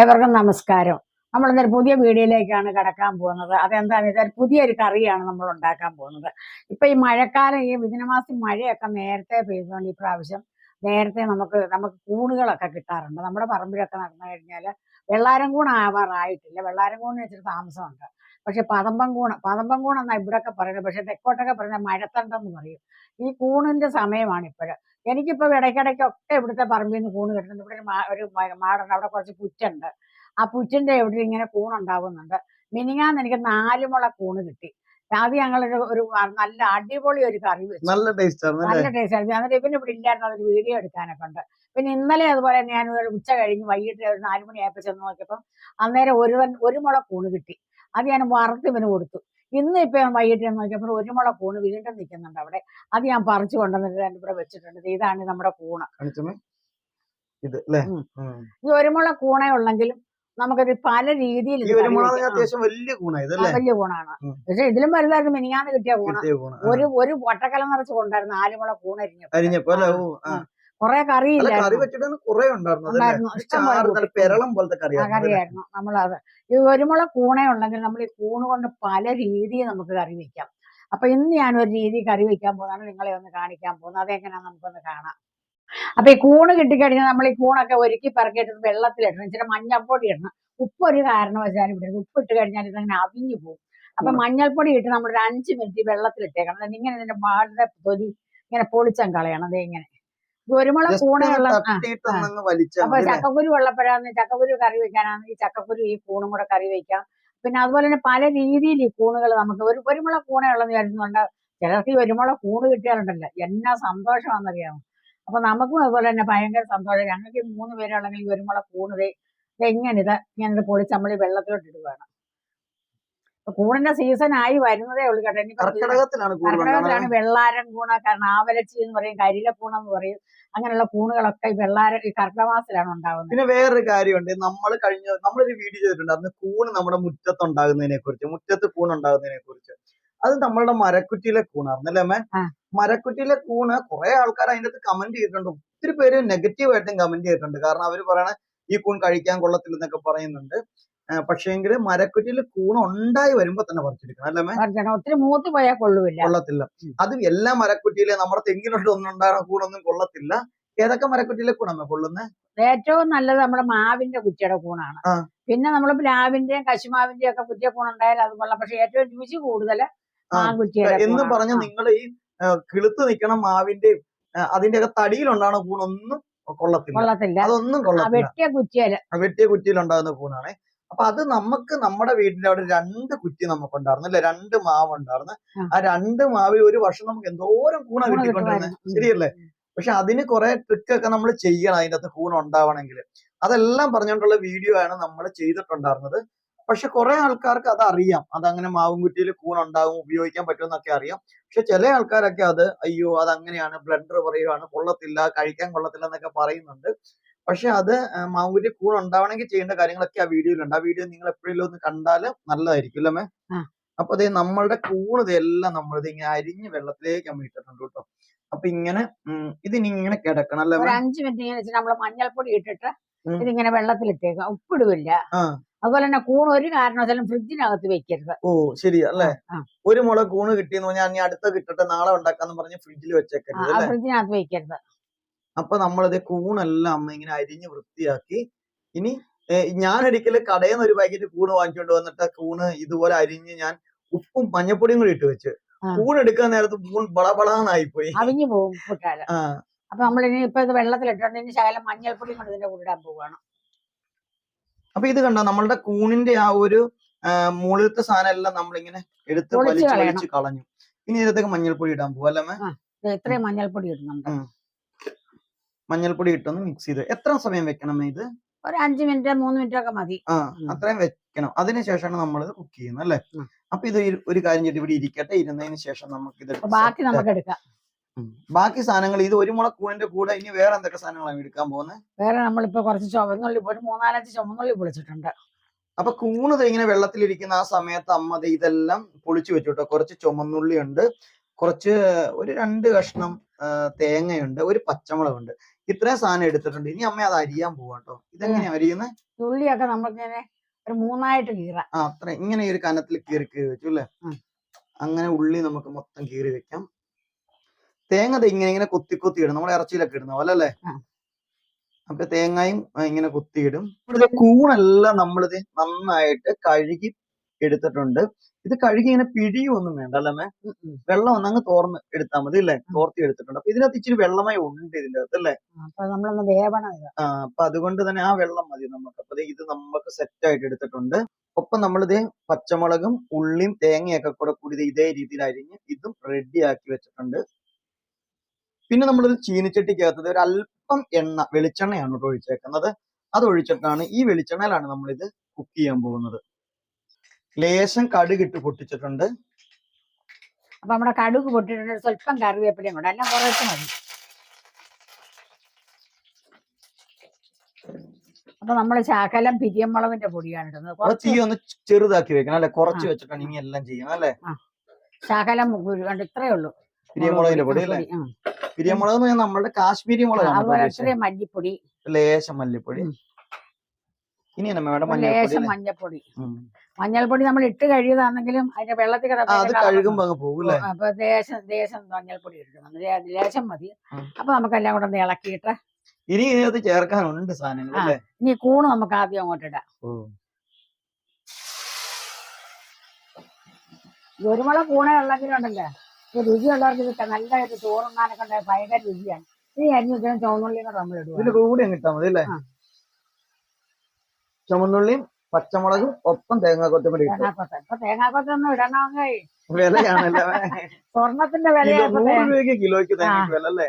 ഏവർക്കും നമസ്കാരം. നമ്മൾ ഇന്നൊരു പുതിയ വീഡിയോയിലേക്കാണ് കടക്കാൻ പോകുന്നത്. അതെന്താണെന്ന് വെച്ചാൽ പുതിയൊരു കറിയാണ് നമ്മൾ ഉണ്ടാക്കാൻ പോകുന്നത്. ഇപ്പൊ ഈ മഴക്കാലം ഈ മിഥുനമാസം മഴയൊക്കെ നേരത്തെ പെയ്തുകൊണ്ട് ഈ പ്രാവശ്യം നേരത്തെ നമുക്ക് നമുക്ക് കൂണുകളൊക്കെ കിട്ടാറുണ്ട്. നമ്മുടെ പറമ്പിലൊക്കെ നടന്നു കഴിഞ്ഞാൽ വെള്ളാരം കൂൺ ആവാറായിട്ടില്ല. വെള്ളാരം കൂണിന് ഇച്ചിരി താമസമുണ്ട്. പക്ഷെ പതമ്പം കൂണ് പതമ്പം കൂണെന്നാണ് ഇവിടെയൊക്കെ പറയുന്നത്. പക്ഷെ തെക്കോട്ടൊക്കെ പറയുന്നത് മഴത്തണ്ടെന്ന് പറയും. ഈ കൂണിന്റെ സമയമാണ് ഇപ്പോഴ് എനിക്കിപ്പോൾ ഇടയ്ക്കിടയ്ക്കൊക്കെ ഇവിടുത്തെ പറമ്പിൽ നിന്ന് കൂണ് കിട്ടുന്നുണ്ട്. ഇവിടെ ഒരു മാടുണ്ട്. അവിടെ കുറച്ച് പുറ്റുണ്ട്. ആ പുറ്റിന്റെ എവിടെ ഇങ്ങനെ കൂണുണ്ടാവുന്നുണ്ട്. മിനിങ്ങാന്ന് എനിക്ക് നാല് മുള കൂണ് കിട്ടി. അത് ഞങ്ങളൊരു ഒരു നല്ല അടിപൊളി ഒരു കറി വെച്ചു. നല്ല ടേസ്റ്റ് നല്ല ടേസ്റ്റ്. ആയിരുന്നു എന്നിട്ട് ഇവന് ഇവിടെ ഇല്ലായിരുന്നു. അതൊരു വീഡിയോ എടുക്കാനൊക്കെ ഉണ്ട്. പിന്നെ ഇന്നലെ അതുപോലെ ഞാൻ ഒരു ഉച്ച കഴിഞ്ഞ് വൈകിട്ട് ഒരു നാലുമണിയായപ്പോൾ ചെന്ന് നോക്കിയപ്പം അന്നേരം ഒരു ഒരു മുള കൂണ് കിട്ടി. അത് ഞാൻ വറുത്ത് ഇവന് കൊടുത്തു. ഇന്ന് ഇപ്പൊ ഞാൻ വൈകിട്ട് ഞാൻ നോക്കിയപ്പോൾ ഒരു മുള കൂണ് വീണ്ടും നിൽക്കുന്നുണ്ട് അവിടെ. അത് ഞാൻ പറിച്ചു കൊണ്ടുവന്നിട്ട് എന്റെ ഇവിടെ വെച്ചിട്ടുണ്ട്. ഇതാണ് നമ്മുടെ കൂണ് ഇത് അല്ലേ. ഈ ഒരു മുള കൂണേ ഉള്ളെങ്കിലും നമുക്കത് പല രീതിയിൽ. വലിയ കൂണാ വലിയ കൂണാണ്. പക്ഷെ ഇതിലും വലുതായിരുന്നു മിനിങ്ങാന്ന് കിട്ടിയ കൂണ്. ഒരു ഒരു വട്ടക്കലം നിറച്ച് കൊണ്ടായിരുന്നു നാല് മുള കുറെ കറി വെച്ചിട്ട് കുറെ ഉണ്ടായിരുന്നു. പെരളം പോലത്തെ കറിയായിരുന്നു. നമ്മളത് ഈ ഒരുമുളക് കൂണ ഉണ്ടെങ്കിൽ നമ്മൾ ഈ കൂണ് കൊണ്ട് പല രീതിയിൽ നമുക്ക് കറി വെക്കാം. അപ്പൊ ഇന്ന് ഞാൻ ഒരു രീതി കറി വെക്കാൻ പോകുന്നതാണ്. നിങ്ങളെ ഒന്ന് കാണിക്കാൻ പോകുന്നത്. അതെങ്ങനെയാന്ന് നമുക്കൊന്ന് കാണാം. അപ്പൊ ഈ കൂണ് കിട്ടിക്കഴിഞ്ഞാൽ നമ്മൾ ഈ കൂണൊക്കെ ഒരുക്കി പറക്കിയിട്ട് വെള്ളത്തിലിടണം. ഇച്ചിരി മഞ്ഞൾപ്പൊടി ഇടണം. ഉപ്പ് ഒരു കാരണവശാലും ഇടരുത് ഉപ്പ് ഇട്ട് കഴിഞ്ഞാൽ ഇതങ്ങനെ അവിഞ്ഞു പോകും. അപ്പൊ മഞ്ഞൾപ്പൊടി ഇട്ട് നമ്മൾ ഒരു അഞ്ച് മിനിറ്റ് വെള്ളത്തിലിട്ടേക്കണം. ഇങ്ങനെ ഇതിന്റെ പാടിന്റെ തൊലി ഇങ്ങനെ പൊളിച്ചം കളയണം. ഇങ്ങനെ. ഒരുമുള കൂണയുള്ള അപ്പൊ? ചക്കക്കുരു വെള്ളപ്പഴാന്ന് ചക്കക്കുരു കറി വെക്കാനാണെങ്കിൽ ചക്കക്കുരു ഈ കൂണും കൂടെ കറി വെക്കാം. പിന്നെ അതുപോലെ തന്നെ പല രീതിയിൽ ഈ കൂണുകൾ നമുക്ക് ഒരു ഒരുമുള കൂണേ ഉള്ളെന്ന് വിചാരിക്കുന്നുണ്ട് ചിലർക്ക് ഈ ഒരുമുള കൂണ് കിട്ടിയാലുണ്ടല്ലോ എന്നാ സന്തോഷമാണെന്നറിയാമോ? അപ്പൊ നമുക്കും അതുപോലെ തന്നെ ഭയങ്കര സന്തോഷം. ഞങ്ങൾക്ക് ഈ മൂന്ന് പേരുള്ളെങ്കിൽ ഈ ഒരുമുള കൂണ് ഇതെങ്ങനെ ഇത് ഇങ്ങനെ പൊളിച്ച് നമ്മൾ ഈ വെള്ളത്തിലോട്ട് ഇടുകയാണ് ഇപ്പൊ കൂണിന്റെ സീസൺ ആയി വരുന്നതേ ഉള്ളൂ കേട്ടോ. കർക്കിടകത്തിലാണ് കർക്കിടകത്തിലാണ് വെള്ളാരം കൂണ നാവലച്ചി എന്ന് പറയും കൂണ എന്ന് പറയും. അങ്ങനെയുള്ള കൂണുകളൊക്കെ ഈ വെള്ളാരം ഈ കർക്കിടക ഉണ്ടാവുന്നത്. ഉണ്ടാകുന്നത് പിന്നെ വേറൊരു കാര്യമുണ്ട്. നമ്മൾ കഴിഞ്ഞ നമ്മളൊരു വീഡിയോ ചെയ്തിട്ടുണ്ടായിരുന്നു കൂണ് നമ്മുടെ മുറ്റത്ത് ഉണ്ടാകുന്നതിനെ കുറിച്ച് മുറ്റത്ത് കൂൺ ഉണ്ടാകുന്നതിനെ കുറിച്ച്. അത് നമ്മളുടെ മരക്കുറ്റിയിലെ കൂണായിരുന്നു അല്ലേ ആ. മരക്കുറ്റിയിലെ കൂണ് കുറെ ആൾക്കാർ അതിന്റെ അകത്ത് കമന്റ് ചെയ്തിട്ടുണ്ട്. ഒത്തിരി പേര് നെഗറ്റീവ് ആയിട്ടും കമന്റ് ചെയ്തിട്ടുണ്ട്. കാരണം അവർ പറയണ ഈ കൂൺ കഴിക്കാൻ കൊള്ളത്തില്ലെന്നൊക്കെ പറയുന്നുണ്ട്. പക്ഷേങ്കിൽ മരക്കുറ്റിയിൽ കൂൺ ഉണ്ടായി വരുമ്പോ തന്നെ പറിച്ചെടുക്കണം അല്ലേ ഒത്തിരി മൂത്ത് പോയാൽ കൊള്ളൂല കൊള്ളത്തില്ല. അത് എല്ലാ മരക്കുറ്റിയിലെ നമ്മുടെ തെങ്ങിലോട്ട് ഒന്നും ഉണ്ടാകണം കൂണൊന്നും കൊള്ളത്തില്ല. ഏതൊക്കെ മരക്കുറ്റിയിലെ കൂണമ്മ കൊള്ളുന്നത് ഏറ്റവും നല്ലത് നമ്മുടെ മാവിന്റെ കുറ്റിയുടെ കൂണാണ്. പിന്നെ നമ്മൾ പ്ലാവിന്റെയും കശുമാവിന്റെയും ഒക്കെ കുറ്റിയ കൂണുണ്ടായാലും അത് കൊള്ളാം. പക്ഷെ ഏറ്റവും രുചി കൂടുതൽ. മാങ്കുറ്റിയുടെ എന്ന് പറഞ്ഞ നിങ്ങൾ ഈ കിളുത്ത് നിൽക്കണ മാവിന്റെയും അതിന്റെ ഒക്കെ തടിയിലുണ്ടാകുന്ന കൂണൊന്നും കൊള്ളത്തില്ല. കൊള്ളത്തില്ല. അതൊന്നും കൊള്ളത്തില്ല. വെട്ടിയ കുറ്റിയിലുണ്ടാകുന്ന വെട്ടിയ കൂണാണ്. അപ്പൊ അത് നമുക്ക് നമ്മുടെ വീടിന്റെ അവിടെ രണ്ട് കുറ്റി നമുക്ക് ഉണ്ടായിരുന്നു അല്ലെ? രണ്ട് മാവ് ഉണ്ടായിരുന്നു ആ. രണ്ട് മാവിൽ ഒരു വർഷം നമുക്ക് എന്തോരം കൂണ കൂണ് കിട്ടിക്കൊണ്ടിരുന്നത്. ശരിയല്ലേ? പക്ഷെ അതിന് കുറെ ട്രിക്ക് ഒക്കെ നമ്മൾ ചെയ്യണം അതിന്റെ അകത്ത് കൂണ ഉണ്ടാവണമെങ്കിൽ. അതെല്ലാം പറഞ്ഞുകൊണ്ടുള്ള വീഡിയോ ആണ് നമ്മൾ ചെയ്തിട്ടുണ്ടായിരുന്നത്. പക്ഷെ കുറെ ആൾക്കാർക്ക് അത് അറിയാം. അതങ്ങനെ മാവും കുറ്റിയിൽ കൂണ ഉണ്ടാവും ഉപയോഗിക്കാൻ പറ്റുമെന്നൊക്കെ അറിയാം. പക്ഷെ ചില ആൾക്കാരൊക്കെ അത് അയ്യോ അത് അങ്ങനെയാണ് ബ്ലണ്ടർ പറയുവാണ് കൊള്ളത്തില്ല കഴിക്കാൻ കൊള്ളത്തില്ല എന്നൊക്കെ പറയുന്നുണ്ട്. പക്ഷെ അത് മാവുകുറ്റി കൂൺ ഉണ്ടാവണമെങ്കിൽ ചെയ്യേണ്ട കാര്യങ്ങളൊക്കെ ആ വീഡിയോയിലുണ്ട്. ആ വീഡിയോ നിങ്ങൾ എപ്പോഴെങ്കിലും ഒന്ന് കണ്ടാൽ നല്ലതായിരിക്കും അല്ലേ മേ? അപ്പൊ അതേ നമ്മളുടെ കൂൺ ഇതെല്ലാം നമ്മളിത് ഇങ്ങനെ അരിഞ്ഞ് വെള്ളത്തിലേക്ക് നമ്മൾ ഇട്ടിട്ടുണ്ട് കേട്ടോ. അപ്പൊ ഇങ്ങനെ ഇതിനി ഇങ്ങനെ കിടക്കണം അല്ലേ അഞ്ചു മിനിറ്റ് ഇങ്ങനെ നമ്മൾ മഞ്ഞൾപ്പൊടി ഇട്ടിട്ട്. ഇതിങ്ങനെ വെള്ളത്തിലിട്ടേക്കുക ഉപ്പിടുവില്ല. ആ. അതുപോലെ തന്നെ കൂണ് ഒരു കാരണവശാലും ഫ്രിഡ്ജിനകത്ത് വെക്കരുത്. ഓ ശരിയാ അല്ലേ? ഒരു മുള കൂണ് കിട്ടിയെന്ന് പറഞ്ഞാൽ അടുത്ത കിട്ടട്ടെ നാളെ ഉണ്ടാക്കാന്ന് പറഞ്ഞ് ഫ്രിഡ്ജിൽ വെച്ചേക്കരുത് ഫ്രിഡ്ജിനകത്ത് വെക്കരുത്. അപ്പൊ നമ്മളിത് കൂണെല്ലാം അമ്മ ഇങ്ങനെ അരിഞ്ഞ് വൃത്തിയാക്കി. ഇനി ഞാൻ ഒരിക്കലും കടയിൽ നിന്ന് ഒരു പാക്കറ്റ് കൂണ് വാങ്ങിച്ചുകൊണ്ട് വന്നിട്ട് കൂണ് ഇതുപോലെ അരിഞ്ഞ് ഞാൻ ഉപ്പും മഞ്ഞപ്പൊടിയും കൂടി ഇട്ട് വെച്ച്. കൂൺ എടുക്കാൻ നേരത്ത് കൂൺ ബളബളാന്നായി പോയി അവിഞ്ഞു പോകും ആ. അപ്പൊ നമ്മൾ ഇനി ഇപ്പൊ ഇത് വെള്ളത്തിലിട്ടുണ്ട് ഇനി ശകലം മഞ്ഞൾപ്പൊടി കൊണ്ട് ഇതിന്റെ കൂടെ ഇടാൻ പോവുകയാണ് അപ്പൊ ഇത് കണ്ടോ? നമ്മളുടെ കൂണിന്റെ ആ ഒരു മുകളിലത്തെ സാധനം എല്ലാം നമ്മളിങ്ങനെ എടുത്ത് വലിച്ച്. കളഞ്ഞു. ഇനി ഇതിനകത്തേക്ക് മഞ്ഞൾപ്പൊടി ഇടാൻ പോവാ അല്ലേ അമ്മേ? ഇത്രയും മഞ്ഞൾപ്പൊടി ഇടുന്നുണ്ട്. മഞ്ഞൾപ്പൊടി ഇട്ടൊന്ന് മിക്സ് ചെയ്ത്. എത്ര സമയം വെക്കണം ഇത്? ഒരു അഞ്ച് മിനിറ്റ് മൂന്ന് മിനിറ്റ് ഒക്കെ മതി. ആ അത്രയും വെക്കണം. അതിനുശേഷമാണ് നമ്മൾ കുക്ക് ചെയ്യുന്നത് അല്ലെ. അപ്പൊ ഇത് ഒരു- കാര്യം ചെയ്തിട്ട് ഇവിടെ ഇരിക്കട്ടെ. ഇരുന്നതിന് ശേഷം നമുക്ക് ഇത് ബാക്കി നമുക്ക് എടുക്കാം. ബാക്കി സാധനങ്ങൾ ഇത് ഒരു മുള കൂണിന്റെ കൂടെ ഇനി വേറെ എന്തൊക്കെ സാധനങ്ങളാണ് എടുക്കാൻ പോകുന്നത്? വേറെ നമ്മളിപ്പോ കുറച്ച് ചുവന്നുള്ളി ഒരു മൂന്നാലഞ്ച് ചുവന്നുള്ളി പൊളിച്ചിട്ടുണ്ട്. അപ്പൊ കൂണ് ഇങ്ങനെ വെള്ളത്തിലിരിക്കുന്ന ആ സമയത്ത് അമ്മ ഇതെല്ലാം പൊളിച്ചു വെച്ചു കുറച്ച് ചുമന്നുള്ളി ഉണ്ട്. കുറച്ച് ഒരു രണ്ട് കഷ്ണം തേങ്ങയുണ്ട്. ഒരു പച്ചമുളകുണ്ട്. ഇത്രയും സാധനം എടുത്തിട്ടുണ്ട്. ഇനി അമ്മ അത് അരിയാൻ പോവാട്ടോ ഇതെങ്ങനെയാ അരിയുന്നത് ഉള്ളിയൊക്കെ നമുക്കിങ്ങനെ ഒരു മൂന്നായിട്ട് കീറാം. ആ അത്ര ഇങ്ങനെ ഒരു കനത്തിൽ കീറി കീറി വെച്ചു അല്ലേ? അങ്ങനെ ഉള്ളി നമുക്ക് മൊത്തം കീറി വെക്കാം. തേങ്ങ ഇങ്ങനെ ഇങ്ങനെ കൊത്തി കൊത്തി ഇടും. നമ്മൾ ഇറച്ചിയിലൊക്കെ ഇടുന്ന പോലെ അല്ലേ? അപ്പൊ തേങ്ങയും ഇങ്ങനെ കൊത്തിയിടും കൂണെല്ലാം നമ്മളിത് നന്നായിട്ട് കഴുകി എടുത്തിട്ടുണ്ട്. ഇത് കഴുകി ഇങ്ങനെ പിഴിയൊന്നും വേണ്ട അല്ലേ മേ വെള്ളം ഒന്ന് അങ്ങ് തോർന്ന് എടുത്താൽ മതി അല്ലേ? തോർത്തി എടുത്തിട്ടുണ്ട്. അപ്പൊ ഇതിനകത്ത് ഇച്ചിരി വെള്ളമായി ഉണ്ട് ഇതിന്റെ അകത്ത് അല്ലേ? ആ അപ്പൊ അതുകൊണ്ട് തന്നെ ആ വെള്ളം മതി നമുക്ക്. അപ്പൊ ഇത് നമുക്ക് സെറ്റ് ആയിട്ട് എടുത്തിട്ടുണ്ട്. ഒപ്പം നമ്മളിത് പച്ചമുളകും ഉള്ളിയും തേങ്ങയൊക്കെ കൂടെ കൂടി ഇതേ രീതിയിൽ അരിഞ്ഞ് ഇതും റെഡി ആക്കി വെച്ചിട്ടുണ്ട്. പിന്നെ നമ്മൾ ഇത് ചീനിച്ചട്ടിക്കകത്ത് ഒരു അല്പം എണ്ണ വെളിച്ചെണ്ണയാണ് കേട്ടോ ഒഴിച്ചേക്കുന്നത്. അത് ഒഴിച്ചിട്ടാണ് ഈ വെളിച്ചെണ്ണയിലാണ് നമ്മൾ ഇത് കുക്ക് ചെയ്യാൻ പോകുന്നത്. ലേശം കടുകിട്ട് പൊട്ടിച്ചിട്ടുണ്ട്. അപ്പൊ നമ്മുടെ കടുക് പൊട്ടിട്ടുണ്ട് സ്വല്പം കറിവേപ്പിലയും കൂടെ. എല്ലാം കുറച്ച് മതി. അപ്പൊ നമ്മൾ ശാഖലം പിരിയമ്മളവിന്റെ പൊടിയാണ് ഇടുന്നത്. കുറച്ച് തീ ഒന്ന് ചെറുതാക്കി വെക്കണം അല്ലെ? കുറച്ച്. വെച്ചിട്ടാണ് ഇനി എല്ലാം ചെയ്യണം അല്ലെ? ശാഖലം കണ്ട്? ഇത്രയേ ഉള്ളൂ. പിരിയമുളകിന്റെ പൊടി അല്ലെ? പിരിയമ്മുളക് പിരിയമുളക് നമ്മുടെ കാശ്മീരി മുളക് അതുപോലെ ഇത്രയും മല്ലിപ്പൊടി. ലേശം മല്ലിപ്പൊടി. ഇനി മഞ്ഞൾപ്പൊടി ലേശം ഉം. മഞ്ഞൾപ്പൊടി നമ്മൾ ഇട്ട് കഴിയതാണെങ്കിലും അതിന്റെ വെള്ളത്തിൽ പോകും അപ്പൊ ദേശം ദേശം മഞ്ഞൾപ്പൊടി ഇടണം ലേ- ലേശം മതി. അപ്പൊ നമുക്ക് എല്ലാം കൂടെ ഒന്ന് ഇളക്കിയിട്ട് ഇനി ഇതിനകത്ത് ചേർക്കാനുണ്ട് സാധനങ്ങൾ. ഇനി കൂണ് നമുക്ക് ആദ്യം അങ്ങോട്ട് ഇടാം. ഒരുമുള കൂണ ഉള്ളെങ്കിലുണ്ടല്ലേ രുചിയുള്ളവർക്ക് ഇത് നല്ല ഒരു ചോറുണ്ണാനൊക്കെ ഉണ്ടായ ഭയങ്കര രുചിയാണ്. ഈ അരിഞ്ഞു ചുവന്നുള്ളിയും കൂടെ നമ്മൾ ഇടും കൂടെ കൂടി അങ്ങ് ഇട്ടാ മതി അല്ലേ. ചുമന്നുള്ളിയും പച്ചമുളകും ഒപ്പം തേങ്ങ തേങ്ങാക്കൊത്ത. ഇപ്പൊ തേങ്ങാക്കൊത്തൊന്നും ഇടണമെങ്കിൽ വിലയാണല്ലേ? സ്വർണത്തിന്റെ വില നൂറ് രൂപയ്ക്ക് കിലോയ്ക്ക് തേങ്ങ വില അല്ലേ?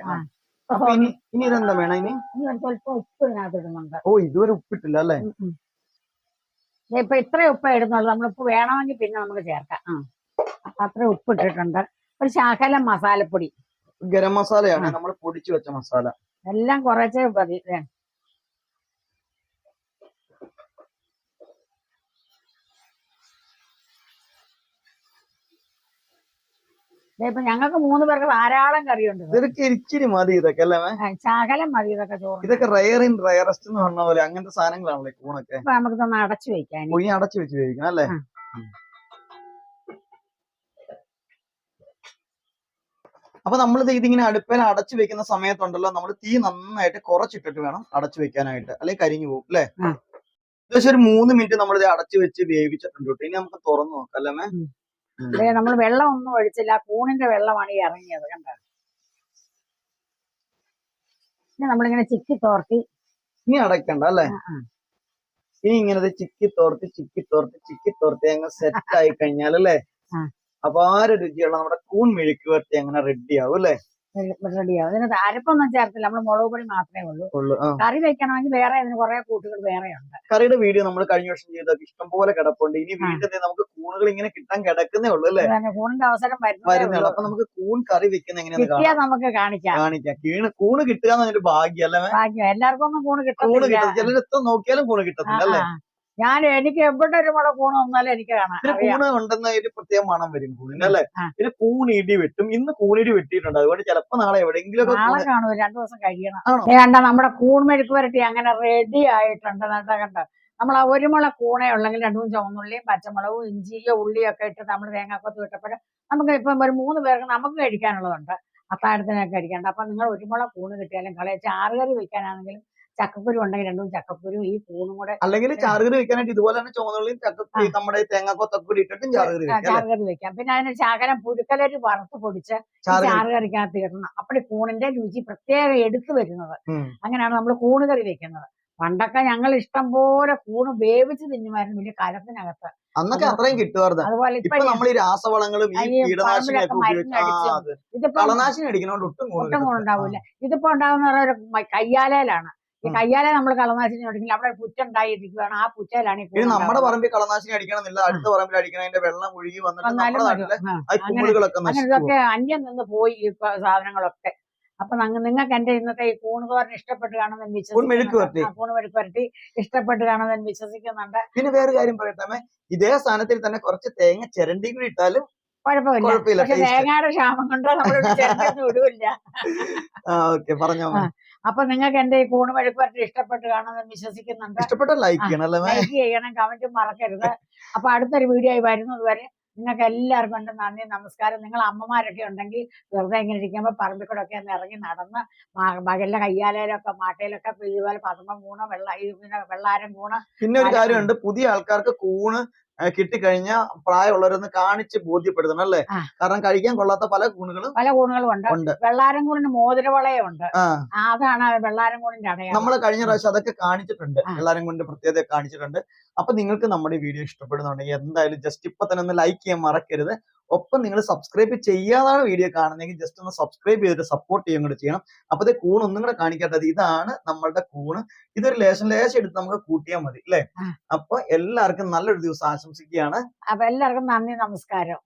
ഇനി ഇതെന്താ വേണം ഇനി? സ്വല്പം ഉപ്പ് ഇതിനകത്ത് ഇടുന്നുണ്ട്. ഓ ഇതുവരെ ഉപ്പിട്ടില്ല അല്ലേ. ഇപ്പൊ ഇത്ര ഉപ്പ് ഇടുന്നുള്ളൂ. നമ്മൾ വേണമെങ്കിൽ പിന്നെ നമുക്ക് ചേർക്കാം. അപ്പൊ അത്ര ഉപ്പ് ഇട്ടിട്ടുണ്ട്. ഒരു ശാഖല മസാലപ്പൊടി. ഗരം മസാലയാണ്. നമ്മൾ പൊടിച്ചു വെച്ച മസാല. എല്ലാം കുറച്ചേ മതി. ഇപ്പൊ ഞങ്ങൾക്ക് മൂന്ന് പേർക്ക് ധാരാളം കറിയുണ്ട് ഇത്. ഇതൊക്കെ ഇച്ചിരി മതി ഇതൊക്കെ അല്ലേ ശകലം മതി ഇതൊക്കെ ചോറ് ഇതൊക്കെ റയർ ഇൻ റയറസ്റ്റ് എന്ന് പറഞ്ഞ പോലെ അങ്ങനത്തെ സാധനങ്ങളാണല്ലേ കൂണൊക്കെ? നമുക്ക് തന്നെ അടച്ചു വെക്കാൻ കുഞ്ഞി അടച്ചു വെച്ച് വേവിക്കണം അല്ലേ. അപ്പൊ നമ്മളിത് ഇതിങ്ങനെ അടുപ്പേനെ അടച്ചു വെക്കുന്ന സമയത്തുണ്ടല്ലോ നമ്മൾ തീ നന്നായിട്ട് കുറച്ചിട്ടിട്ട് വേണം അടച്ചു വെക്കാനായിട്ട് അല്ലെങ്കിൽ കരിഞ്ഞു പോകും അല്ലേ. ഏകദേശം ഒരു മൂന്ന് മിനിറ്റ് നമ്മൾ ഇത് അടച്ചു വെച്ച് വേവിച്ചിട്ടുണ്ട് ഇനി നമുക്ക് തുറന്നു നോക്കാം അല്ലേ നമ്മൾ വെള്ളം ഒന്നും ഒഴിച്ചില്ല. കൂണിന്റെ വെള്ളമാണ് ഈ ഇറങ്ങിയത് കണ്ടോ? പിന്നെ നമ്മളിങ്ങനെ ചിക്കി തോർത്തി. ഇനി അടയ്ക്കണ്ട അല്ലേ. ഇനി ഇങ്ങനെ ചിക്കി തോർത്തി ചിക്കി തോർത്തി ചിക്കി തോർത്തി അങ്ങ് സെറ്റ് ആയി കഴിഞ്ഞാൽ അല്ലേ. അപാര രുചിയുള്ള നമ്മുടെ കൂൺ മെഴുക്ക് വരട്ടി അങ്ങനെ റെഡി ആവും അല്ലേ? റെഡിയാവും ഇതിനകത്ത് അരപ്പൊന്നും ചേർത്തില്ല. നമ്മൾ മുളക് പൊടി മാത്രമേ ഉള്ളൂ. കറി വെക്കണമെങ്കിൽ വേറെ ഇതിന് കുറെ കൂട്ടുകൾ വേറെ ഉണ്ട്. കറിയുടെ വീഡിയോ നമ്മൾ കഴിഞ്ഞ വർഷം ചെയ്തൊക്കെ ഇഷ്ടംപോലെ കിടപ്പുണ്ട്. ഇനി വീണ്ടും ദേ നമുക്ക് കൂണുകൾ ഇങ്ങനെ കിട്ടാൻ കിടക്കുന്നേ ഉള്ളൂ അല്ലേ? കൂണിന്റെ അവസരം വരുന്നുള്ളൂ. അപ്പൊ നമുക്ക് കൂൺ കറി വെക്കുന്ന എങ്ങനെയാണ് കാണാം. നമുക്ക് കാണിക്കാം. കാണിക്കാം. കീണ് കൂണ് കിട്ടുക എന്നൊരു ഭാഗ്യം അല്ലേ ഭാഗ്യം. എല്ലാവർക്കും ഒന്നും കൂണ് കൂണ് കിട്ടത്തില്ല. കിട്ടും ചിലരെത്തും നോക്കിയാലും കൂണ് കിട്ടത്തില്ല അല്ലേ. ഞാൻ എനിക്ക് എവിടെ ഒരു മുള കൂണ് വന്നാലും എനിക്ക് കാണാം. കൂണ് ഉണ്ടെന്ന ഒരു പ്രത്യേക മണം വരും കൂണിന് അല്ലെ. പിന്നെ കൂണിടി വെട്ടും. ഇന്ന് കൂണിടി വെട്ടിയിട്ടുണ്ട്. അതുകൊണ്ട് ചിലപ്പോ നാളെ എവിടെയെങ്കിലും നാളെ കാണും രണ്ടു ദിവസം കഴിയണം. കണ്ട? നമ്മുടെ കൂൺ മെഴുക്ക് വരട്ടി അങ്ങനെ റെഡി ആയിട്ടുണ്ട്. കണ്ട? കണ്ട? നമ്മൾ ആ ഒരു മുള കൂണേ ഉള്ളെങ്കിൽ രണ്ടു ചുവന്നുള്ളിയും പച്ചമുളകും ഇഞ്ചിയോ ഉള്ളിയോ ഒക്കെ ഇട്ട് നമ്മൾ തേങ്ങാക്കൊത്ത് വിട്ടപ്പോൾ നമുക്ക് ഇപ്പം ഒരു മൂന്ന് പേർക്ക് നമുക്ക് കഴിക്കാനുള്ളതുണ്ട്. അത്താഴത്തിനൊക്കെ കഴിക്കണ്ട അപ്പൊ നിങ്ങൾ ഒരു മുള കൂണ് കിട്ടിയാലും കളയ ചാറുകറി വെക്കാനാണെങ്കിലും ചക്കക്കുരു ഉണ്ടെങ്കിൽ രണ്ടും ചക്കക്കുരു ഈ കൂണും കൂടെ അല്ലെങ്കിൽ ചാറുകറി വെക്കാനായിട്ട് ഇതുപോലെ തന്നെ ചുവന്നുള്ളിയും ചക്കക്കുരി നമ്മുടെ തേങ്ങാക്കൊത്തക്കുരി ഇട്ടിട്ടും ചാറുകറി ചാറുകറി വെക്കാം. പിന്നെ അതിന് ശകലം പുഴുക്കലരി വറുത്ത് പൊടിച്ച് ചാറുകറിക്കകത്ത് ഇടണം. അപ്പോൾ കൂണിന്റെ രുചി പ്രത്യേകം എടുത്തു വരുന്നത്. അങ്ങനെയാണ് നമ്മൾ കൂണ് കറി വെക്കുന്നത്. പണ്ടൊക്കെ ഞങ്ങൾ ഇഷ്ടം പോലെ കൂണ് വേവിച്ച് തിന്നുമായിരുന്നു വലിയ കലത്തിനകത്ത്. അന്നൊക്കെ അത്രയും കിട്ടുമായിരുന്നു. അതുപോലെ ഇപ്പൊ നമ്മൾ ഈ രാസവളങ്ങളും ഇതിപ്പോ ഒട്ടും കൂണ് ഒട്ടും കിട്ടത്തില്ല. ഉണ്ടാവില്ല ഇതിപ്പോ ഉണ്ടാവുന്ന കയ്യാലയിലാണ് ഈ കയ്യാലെ നമ്മൾ കളനാശിനി അടിക്കില്ല അവിടെ ഒരു പുറ്റുണ്ടായിരിക്കുകയാണ് ആ പുറ്റയിലാണ് ഈ കൂണ് നമ്മുടെ. പറമ്പിൽ കളനാശിനി അടിക്കണമെന്നില്ല അടുത്ത പറമ്പിൽ അടിക്കണം അതിന്റെ വെള്ളം ഒഴുകി വന്നിട്ട് വന്നാലും നമ്മുടെ വരും. നാട്ടിലെ ആ. ആ കുമിളുകളൊക്കെ അങ്ങനെ നശിച്ചു പോകും. ഇതൊക്കെ അന്യം നിന്ന് പോയി ഈ പ- സാധനങ്ങളൊക്കെ അപ്പൊ നിങ്ങൾക്ക് എന്റെ ഇന്നത്തെ ഈ കൂണുതോരൻ ഇഷ്ടപ്പെട്ട് കാണുമെന്ന് വിശ്വസിക്കുന്നുണ്ട് വരട്ടി. കൂണ് മെഴുക്ക് വരട്ടി ഇഷ്ടപ്പെട്ട് കാണുമെന്ന് വിശ്വസിക്കുന്നുണ്ട് പിന്നെ വേറെ കാര്യം പറയട്ടെ ഇതേ സ്ഥാനത്തിൽ തന്നെ കുറച്ച് തേങ്ങ ചിരണ്ടി കൂടി ഇട്ടാലും കുഴപ്പമില്ല കുഴപ്പമില്ല പക്ഷെ taste. തേങ്ങയുടെ ക്ഷാമം കൊണ്ടോ നമ്മൾ ആ ഓക്കെ പറഞ്ഞോ. അപ്പൊ നിങ്ങൾക്ക് എന്റെ ഈ കൂണ് മെഴുക്കുവരട്ടി ഇഷ്ടപ്പെട്ട് കാണുമെന്ന് വിശ്വസിക്കുന്നുണ്ട്. ഇഷ്ടപ്പെട്ട ലൈക്ക് ചെയ്യണം ലൈക്ക് ചെയ്യണം കമന്റ് മറക്കരുത്. അപ്പൊ അടുത്തൊരു വീഡിയോ ആയി വരുന്നത് വരെ നിങ്ങൾക്ക് എല്ലാവർക്കും ഉണ്ട് നന്ദി നമസ്കാരം. നിങ്ങൾ അമ്മമാരൊക്കെ ഉണ്ടെങ്കിൽ വെറുതെ ഇങ്ങനെ ഇരിക്കുമ്പോൾ പറമ്പിൽ കൂടെ ഒക്കെ ഒന്ന് ഇറങ്ങി നടന്ന് മകളിലെ കയ്യാലയിലൊക്കെ മാട്ടയിലൊക്കെ ഇതുപോലെ പതുമ്പം കൂണ് വെള്ള വെള്ളാരം കൂണ്. പിന്നെ ഒരു കാര്യമുണ്ട് പുതിയ ആൾക്കാർക്ക് കൂണ് കിട്ടിക്കഴിഞ്ഞാൽ പ്രായമുള്ളവരൊന്ന് കാണിച്ച് ബോധ്യപ്പെടുത്തണം അല്ലേ? കാരണം കഴിക്കാൻ കൊള്ളാത്ത പല കൂണുകളും പല കൂണുകളും ഉണ്ട്. വെള്ളാരം കൂണിന് മോതിരവളയുണ്ട്. അതാണ് വെള്ളാരം കൂണിന്റെ അടയാളം. നമ്മൾ കഴിഞ്ഞ പ്രാവശ്യം അതൊക്കെ കാണിച്ചിട്ടുണ്ട്. വെള്ളാരം കൂണിന്റെ പ്രത്യേകത കാണിച്ചിട്ടുണ്ട്. അപ്പൊ നിങ്ങൾക്ക് നമ്മുടെ ഈ വീഡിയോ ഇഷ്ടപ്പെടുന്നുണ്ടെങ്കിൽ എന്തായാലും ജസ്റ്റ് ഇപ്പൊ തന്നെ ഒന്ന് ലൈക്ക് ചെയ്യാൻ മറക്കരുത്. ഒപ്പം നിങ്ങൾ സബ്സ്ക്രൈബ് ചെയ്യാതാണ് വീഡിയോ കാണുന്നതെങ്കിൽ ജസ്റ്റ് ഒന്ന് സബ്സ്ക്രൈബ് ചെയ്തിട്ട് സപ്പോർട്ട് ചെയ്യുകയും കൂടെ ചെയ്യണം. അപ്പോൾ ഇത് കൂൺ ഒന്നും കൂടെ കാണിക്കേണ്ടത് ഇതാണ് നമ്മളുടെ കൂണ് ഇതൊരു ലേശം ലേശം എടുത്ത് നമുക്ക് കൂട്ടിയാൽ മതി അല്ലേ അപ്പോൾ അപ്പൊ എല്ലാവർക്കും നല്ലൊരു ദിവസം ആശംസിക്കുകയാണ്. അപ്പൊ എല്ലാവർക്കും നന്ദി നമസ്കാരം.